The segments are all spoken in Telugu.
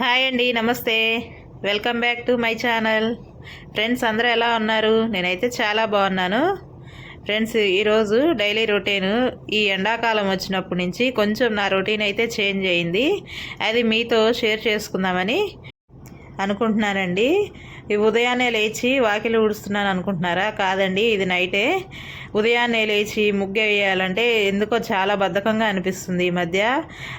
హాయ్ అండి నమస్తే. Welcome back to my channel friends అందరూ ఎలా ఉన్నారు? నేనైతే చాలా బాగున్నాను. ఫ్రెండ్స్ ఈరోజు డైలీ రొటీన్ ఈ ఎండాకాలం వచ్చినప్పటి నుంచి కొంచెం నా రొటీన్ అయితే చేంజ్ అయింది. అది మీతో షేర్ చేసుకుందామని అనుకుంటున్నానండి. ఈ ఉదయాన్నే లేచి వాకిలి ఊడుస్తున్నాను అనుకుంటున్నారా? కాదండి ఇది నైటే. ఉదయాన్నే లేచి ముగ్గు వేయాలంటే ఎందుకో చాలా బద్ధకంగా అనిపిస్తుంది ఈ మధ్య.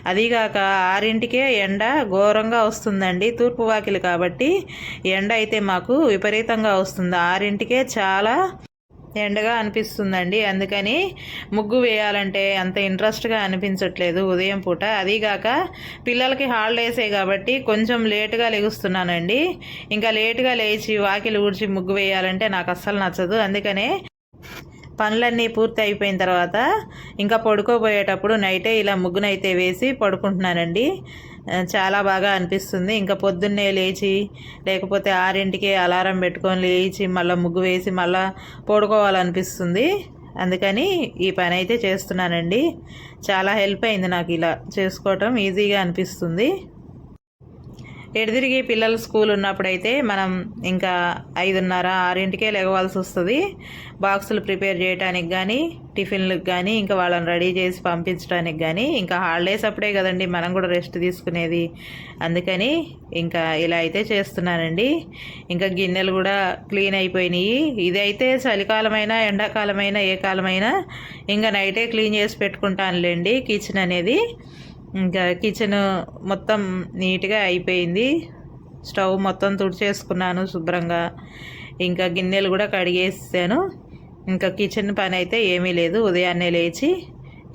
అదీగాక ఆరింటికే ఎండ ఘోరంగా వస్తుందండి తూర్పు వాకిలి కాబట్టి. ఎండ అయితే మాకు విపరీతంగా వస్తుంది. ఆరింటికే చాలా ఎండగా అనిపిస్తుందండి. అందుకని ముగ్గు వేయాలంటే అంత ఇంట్రెస్ట్గా అనిపించట్లేదు ఉదయం పూట. అదీగాక పిల్లలకి హాలిడేసే కాబట్టి కొంచెం లేటుగా లెగుస్తున్నానండి. ఇంకా లేటుగా లేచి వాకిలి ఊడ్చి ముగ్గు వేయాలంటే నాకు అస్సలు నచ్చదు. అందుకనే పనులన్నీ పూర్తి అయిపోయిన తర్వాత ఇంకా పడుకోబోయేటప్పుడు నైటే ఇలా ముగ్గునైతే వేసి పడుకుంటున్నానండి. చాలా బాగా అనిపిస్తుంది. ఇంకా పొద్దున్నే లేచి లేకపోతే ఆరింటికి అలారం పెట్టుకొని లేచి మళ్ళీ ముగ్గు వేసి మళ్ళీ పడుకోవాలనిపిస్తుంది. అందుకని ఈ పని అయితే చేస్తున్నానండి. చాలా హెల్ప్ అయింది నాకు ఇలా చేసుకోవటం. ఈజీగా అనిపిస్తుంది. ఎడదిరిగి పిల్లలు స్కూల్ ఉన్నప్పుడైతే మనం ఇంకా ఐదున్నర ఆరింటికే లెగవాల్సి వస్తుంది. బాక్సులు ప్రిపేర్ చేయడానికి కానీ టిఫిన్లకు కానీ ఇంకా వాళ్ళని రెడీ చేసి పంపించడానికి కానీ ఇంకా హాలిడేస్ అప్పుడే కదండి మనం కూడా రెస్ట్ తీసుకునేది. అందుకని ఇంకా ఇలా అయితే చేస్తున్నానండి. ఇంకా గిన్నెలు కూడా క్లీన్ అయిపోయినాయి. ఇదైతే చలికాలమైనా ఎండాకాలమైనా ఏ కాలమైనా ఇంకా నైటే క్లీన్ చేసి పెట్టుకుంటానులేండి కిచెన్ అనేది. ఇంకా కిచెన్ మొత్తం నీట్గా అయిపోయింది. స్టవ్ మొత్తం తుడిచేసుకున్నాను శుభ్రంగా. ఇంకా గిన్నెలు కూడా కడిగేసాను. ఇంకా కిచెన్ పని అయితే ఏమీ లేదు ఉదయాన్నే లేచి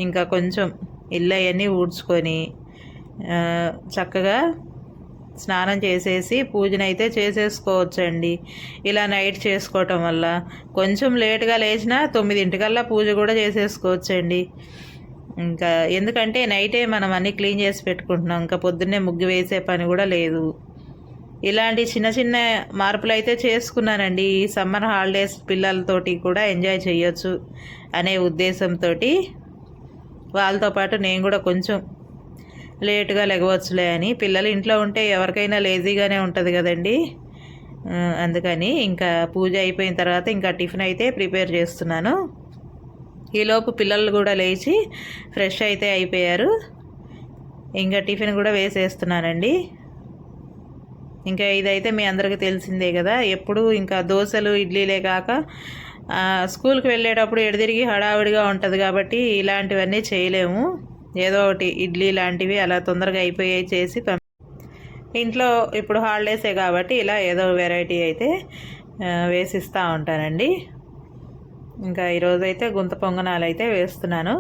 ఇంకా కొంచెం ఇల్లు అవన్నీ ఊడ్చుకొని చక్కగా స్నానం చేసేసి పూజనైతే చేసేసుకోవచ్చండి. ఇలా నైట్ చేసుకోవటం వల్ల కొంచెం లేట్గా లేచినా తొమ్మిదింటికల్లా పూజ కూడా చేసేసుకోవచ్చండి. ఇంకా ఎందుకంటే నైటే మనం అన్నీ క్లీన్ చేసి పెట్టుకుంటున్నాం. ఇంకా పొద్దున్నే ముగ్గు వేసే పని కూడా లేదు. ఇలాంటి చిన్న చిన్న మార్పులు అయితే చేసుకున్నానండి. ఈ సమ్మర్ హాలిడేస్ పిల్లలతోటి కూడా ఎంజాయ్ చేయొచ్చు అనే ఉద్దేశంతో వాళ్ళతో పాటు నేను కూడా కొంచెం లేటుగా లెగవచ్చులే అని పిల్లలు ఇంట్లో ఉంటే ఎవరికైనా లేజీగానే ఉంటుంది కదండి. అందుకని ఇంకా పూజ అయిపోయిన తర్వాత ఇంకా టిఫిన్ అయితే ప్రిపేర్ చేస్తున్నాను. ఈలోపు పిల్లలు కూడా లేచి ఫ్రెష్ అయితే అయిపోయారు. ఇంకా టిఫిన్ కూడా వేసేస్తున్నానండి. ఇంకా ఇదైతే మీ అందరికీ తెలిసిందే కదా ఎప్పుడు ఇంకా దోశలు ఇడ్లీలే కాక స్కూల్కి వెళ్ళేటప్పుడు ఎడదిరిగి హడావిడిగా ఉంటుంది కాబట్టి ఇలాంటివన్నీ చేయలేము. ఏదో ఒకటి ఇడ్లీ లాంటివి అలా తొందరగా అయిపోయాయి చేసి ఇంట్లో ఇప్పుడు హాలిడేసే కాబట్టి ఇలా ఏదో వెరైటీ అయితే వేసిస్తూ ఉంటానండి. ఇంకా ఈరోజు అయితే గుంత పొంగనాలు అయితే వేస్తున్నాను.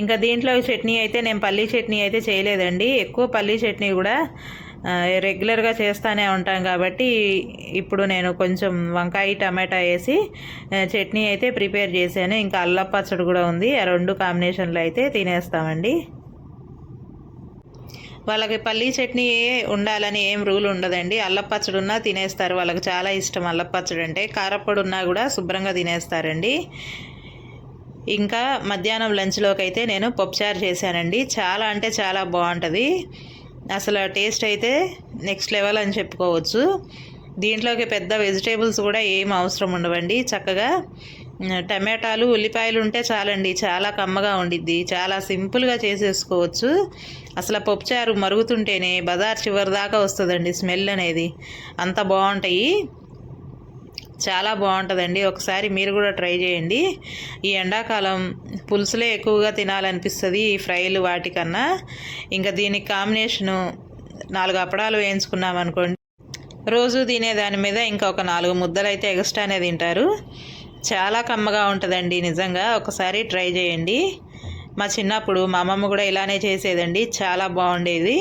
ఇంకా దీంట్లో చట్నీ అయితే నేను పల్లీ చట్నీ అయితే చేయలేదండి. ఎక్కువ పల్లీ చట్నీ కూడా రెగ్యులర్గా చేస్తూనే ఉంటాం కాబట్టి ఇప్పుడు నేను కొంచెం వంకాయ టమాటా వేసి చట్నీ అయితే ప్రిపేర్ చేశాను. ఇంకా అల్లం పచ్చడి కూడా ఉంది. ఆ రెండు కాంబినేషన్లో అయితే తినేస్తామండి. వాళ్ళకి పల్లీ చట్నీ ఉండాలని ఏం రూల్ ఉండదండి. అల్లపచ్చడి ఉన్నా తినేస్తారు. వాళ్ళకి చాలా ఇష్టం అల్లపచ్చడి అంటే. కారప్పొడి ఉన్నా కూడా శుభ్రంగా తినేస్తారండి. ఇంకా మధ్యాహ్నం లంచ్లోకి అయితే నేను పప్పుచారు చేశానండి. చాలా అంటే చాలా బాగుంటుంది. అసలు టేస్ట్ అయితే నెక్స్ట్ లెవెల్ అని చెప్పుకోవచ్చు. దీంట్లోకి పెద్ద వెజిటేబుల్స్ కూడా ఏం అవసరం ఉండవండి. చక్కగా టమాటాలు ఉల్లిపాయలు ఉంటే చాలండి. చాలా కమ్మగా ఉండిద్ది. చాలా సింపుల్గా చేసేసుకోవచ్చు. అసలు పప్పుచారు మరుగుతుంటేనే బజార్ చివరి దాకా వస్తుందండి స్మెల్ అనేది. అంత బాగుంటాయి. చాలా బాగుంటుందండి. ఒకసారి మీరు కూడా ట్రై చేయండి. ఈ ఎండాకాలం పులుసులే ఎక్కువగా తినాలనిపిస్తుంది ఈ ఫ్రైలు వాటికన్నా. ఇంకా దీనికి కాంబినేషను నాలుగు అప్పడాలు వేయించుకున్నాం అనుకోండి రోజు తినే దాని మీద ఇంకా ఒక నాలుగు ముద్దలు అయితే ఎక్స్ట్రానే తింటారు. చాలా కమ్మగా ఉంటుందండి నిజంగా. ఒకసారి ట్రై చేయండి. మా చిన్నప్పుడు మా అమ్మమ్మ కూడా ఇలానే చేసేదండి చాలా బాగుండేది.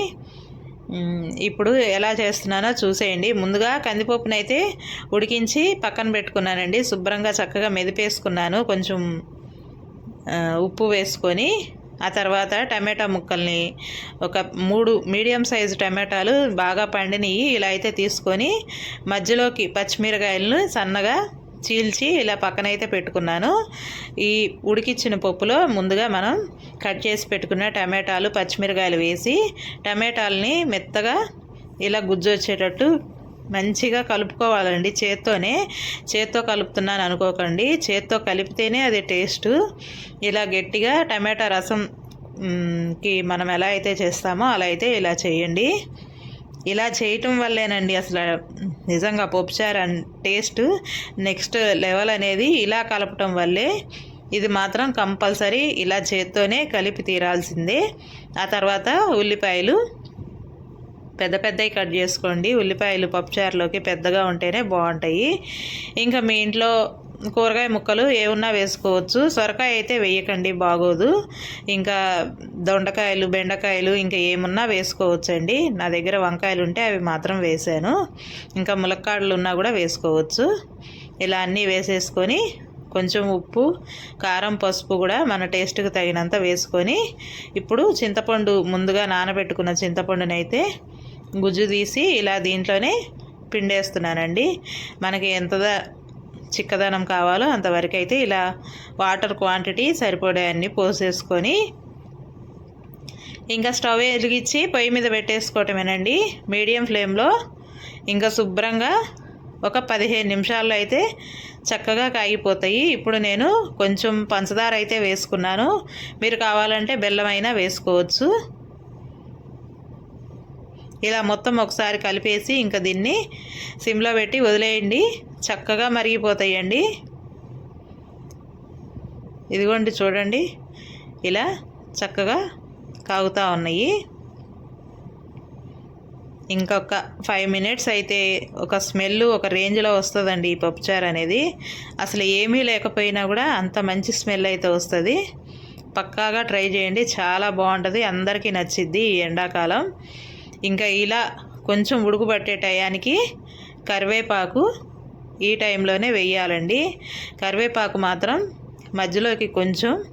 ఇప్పుడు ఎలా చేస్తున్నానో చూసేయండి. ముందుగా కందిపప్పునైతే ఉడికించి పక్కన పెట్టుకున్నానండి. శుభ్రంగా చక్కగా మెదిపేసుకున్నాను. కొంచెం ఉప్పు వేసుకొని ఆ తర్వాత టమాటా ముక్కల్ని ఒక మూడు మీడియం సైజు టమాటాలు బాగా పండినవి ఇలా అయితే తీసుకొని మధ్యలోకి పచ్చిమిరకాయలను సన్నగా చీల్చి ఇలా పక్కనైతే పెట్టుకున్నాను. ఈ ఉడికిచ్చిన పప్పులో ముందుగా మనం కట్ చేసి పెట్టుకున్న టమాటాలు పచ్చిమిరకాయలు వేసి టమాటాలని మెత్తగా ఇలా గుజ్జు వచ్చేటట్టు మంచిగా కలుపుకోవాలండి చేత్తోనే. చేత్తో కలుపుతున్నాను అనుకోకండి. చేత్తో కలిపితేనే అది టేస్ట్. ఇలా గట్టిగా టమాటా రసం కి మనం ఎలా అయితే చేస్తామో అలా అయితే ఇలా చేయండి. ఇలా చేయటం వల్లేనండి అసలు. నిజంగా పప్పుచారు టేస్ట్ నెక్స్ట్ లెవెల్ అనేది ఇలా కలపటం వల్లే ఇది మాత్రం కంపల్సరీ ఇలా చేత్తోనే కలిపి తీరాల్సిందే. ఆ తర్వాత ఉల్లిపాయలు పెద్ద పెద్దవి కట్ చేసుకోండి. ఉల్లిపాయలు పప్పుచారులోకి పెద్దగా ఉంటేనే బాగుంటాయి. ఇంకా మీ ఇంట్లో కూరగాయ ముక్కలు ఏమున్నా వేసుకోవచ్చు. సొరకాయ అయితే వేయకండి బాగోదు. ఇంకా దొండకాయలు బెండకాయలు ఇంకా ఏమున్నా వేసుకోవచ్చు అండి నా దగ్గర వంకాయలు ఉంటే అవి మాత్రం వేసాను ఇంకా ములక్కాడలు ఉన్నా కూడా వేసుకోవచ్చు. ఇలా అన్నీ వేసేసుకొని కొంచెం ఉప్పు కారం పసుపు కూడా మన టేస్ట్కి తగినంత వేసుకొని ఇప్పుడు చింతపండు ముందుగా నానబెట్టుకున్న చింతపండుని అయితే గుజ్జు తీసి ఇలా దీంట్లోనే పిండేస్తున్నానండి. మనకి ఎంత చిక్కదనం కావాలో అంతవరకు అయితే ఇలా వాటర్ క్వాంటిటీ సరిపడే అన్ని పోసేసుకొని ఇంకా స్టవ్ వెలిగించి పొయ్యి మీద పెట్టేసుకోవటమేనండి. మీడియం ఫ్లేమ్లో ఇంకా శుభ్రంగా ఒక పదిహేను నిమిషాల్లో అయితే చక్కగా కాగిపోతాయి. ఇప్పుడు నేను కొంచెం పంచదార అయితే వేసుకున్నాను. మీరు కావాలంటే బెల్లం అయినా వేసుకోవచ్చు. ఇలా మొత్తం ఒకసారి కలిపేసి ఇంకా దీన్ని సిమ్లో పెట్టి వదిలేయండి. చక్కగా మరిగిపోతాయండి. ఇదిగోండి చూడండి. ఇలా చక్కగా కాగుతూ ఉన్నాయి. ఇంకొక ఫైవ్ మినిట్స్ అయితే ఒక స్మెల్ ఒక రేంజ్లో వస్తుందండి ఈ పప్పుచారు అనేది. అసలు ఏమీ లేకపోయినా కూడా అంత మంచి స్మెల్ అయితే వస్తుంది. పక్కాగా ట్రై చేయండి. చాలా బాగుంటుంది. అందరికీ నచ్చిద్ది ఈ ఎండాకాలం. ఇంకా ఇలా కొంచెం ఉడుకుపట్టే టయానికి కరివేపాకు ఈ టైంలోనే వెయ్యాలండి కరివేపాకు మాత్రం మధ్యలోకి కొంచెం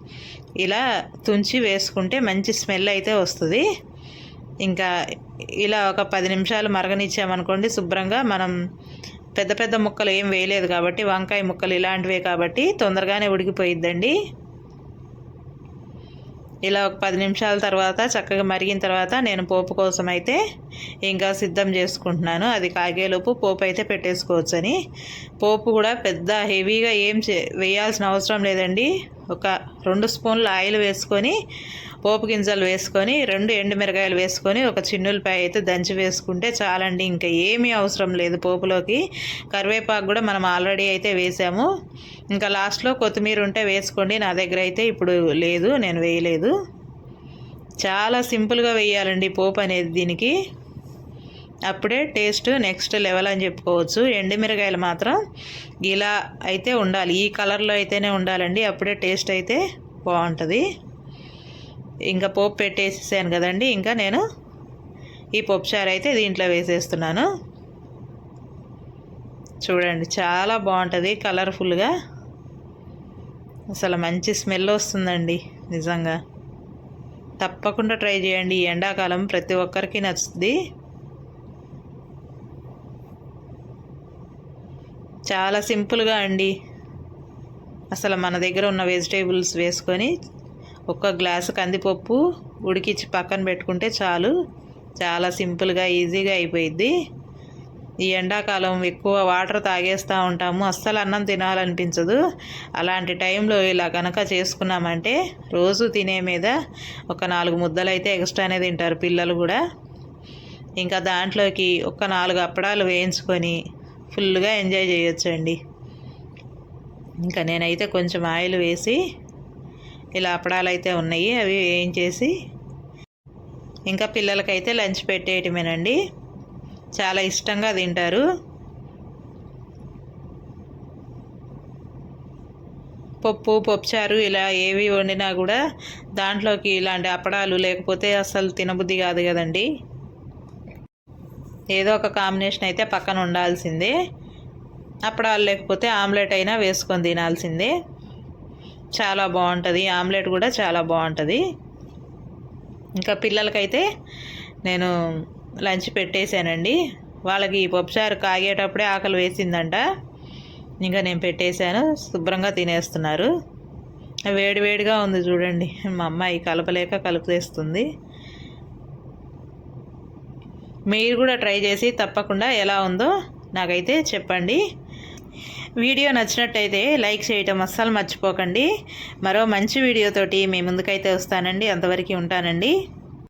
ఇలా తుంచి వేసుకుంటే మంచి స్మెల్ అయితే వస్తుంది. ఇంకా ఇలా ఒక పది నిమిషాలు మరగనిచ్చామనుకోండి శుభ్రంగా మనం పెద్ద పెద్ద ముక్కలు ఏం వేయలేదు కాబట్టి వంకాయ ముక్కలు ఇలాంటివే కాబట్టి తొందరగానే ఉడికిపోయిద్దండి. ఇలా ఒక పది నిమిషాల తర్వాత చక్కగా మరిగిన తర్వాత నేను పోపు కోసం అయితే ఇంకా సిద్ధం చేసుకుంటున్నాను. అది కాగేలోపు పోపు అయితే పెట్టేసుకోవచ్చని. పోపు కూడా పెద్ద హెవీగా ఏం చే వేయాల్సిన అవసరం లేదండి. ఒక రెండు స్పూన్లు ఆయిల్ వేసుకొని పోపు గింజలు వేసుకొని రెండు ఎండుమిరకాయలు వేసుకొని ఒక చిన్నులపాయ అయితే దంచి వేసుకుంటే చాలండి. ఇంకా ఏమీ అవసరం లేదు పోపులోకి. కరివేపాకు కూడా మనం ఆల్రెడీ అయితే వేసాము. ఇంకా లాస్ట్లో కొత్తిమీర ఉంటే వేసుకోండి. నా దగ్గర అయితే ఇప్పుడు లేదు నేను వేయలేదు. చాలా సింపుల్గా వేయాలండి పోపు అనేది దీనికి. అప్పుడే టేస్ట్ నెక్స్ట్ లెవెల్ అని చెప్పుకోవచ్చు. ఎండుమిరకాయలు మాత్రం ఇలా అయితే ఉండాలి. ఈ కలర్లో అయితేనే ఉండాలండి. అప్పుడే టేస్ట్ అయితే బాగుంటుంది. ఇంకా పోపు పెట్టేసేసాను కదండి. ఇంకా నేను ఈ పప్పు చారు అయితే దీంట్లో వేసేస్తున్నాను. చూడండి చాలా బాగుంటుంది కలర్ఫుల్గా. అసలు మంచి స్మెల్ వస్తుందండి నిజంగా. తప్పకుండా ట్రై చేయండి ఈ ఎండాకాలం ప్రతి ఒక్కరికి నచ్చుతుంది. చాలా సింపుల్గా అండి. అసలు మన దగ్గర ఉన్న వెజిటేబుల్స్ వేసుకొని ఒక్క గ్లాసు కందిపప్పు ఉడికించి పక్కన పెట్టుకుంటే చాలు. చాలా సింపుల్గా ఈజీగా అయిపోయిద్ది. ఈ ఎండాకాలం ఎక్కువ వాటర్ తాగేస్తూ ఉంటాము. అస్సలు అన్నం తినాలనిపించదు. అలాంటి టైంలో ఇలా కనుక చేసుకున్నామంటే రోజు తినే మీద ఒక నాలుగు ముద్దలు అయితే ఎక్స్ట్రానే తింటారు పిల్లలు కూడా. ఇంకా దాంట్లోకి ఒక నాలుగు అప్పడాలు వేయించుకొని ఫుల్గా ఎంజాయ్ చేయొచ్చండి. ఇంకా నేనైతే కొంచెం ఆయిల్ వేసి ఇలా అప్పడాలు అయితే ఉన్నాయి అవి వేయించేసి ఇంకా పిల్లలకైతే లంచ్ పెట్టేయటమేనండి. చాలా ఇష్టంగా తింటారు. పప్పు పప్పుచారు ఇలా ఏవి వండినా కూడా దాంట్లోకి ఇలాంటి అప్పడాలు లేకపోతే అసలు తినబుద్ధి కాదు కదండి. ఏదో ఒక కాంబినేషన్ అయితే పక్కన ఉండాల్సిందే. అప్పడాలు లేకపోతే ఆమ్లెట్ అయినా వేసుకొని తినాల్సిందే. చాలా బాగుంటుంది. ఆమ్లెట్ కూడా చాలా బాగుంటుంది. ఇంకా పిల్లలకైతే నేను లంచ్ పెట్టేశానండి. వాళ్ళకి ఈ పప్పుచారు కాగేటప్పుడే ఆకలి వేసిందంట. ఇంకా నేను పెట్టేశాను. శుభ్రంగా తినేస్తున్నారు. వేడివేడిగా ఉంది చూడండి. మా అమ్మాయి కలపలేక కలుపుతేస్తుంది మీరు కూడా ట్రై చేసి తప్పకుండా ఎలా ఉందో నాకైతే చెప్పండి. వీడియో నచ్చినట్టయితే లైక్ చేయటం అస్సలు మర్చిపోకండి. మరో మంచి వీడియోతోటి మీ ముందుకైతే వస్తానండి. అంతవరకు ఉంటానండి.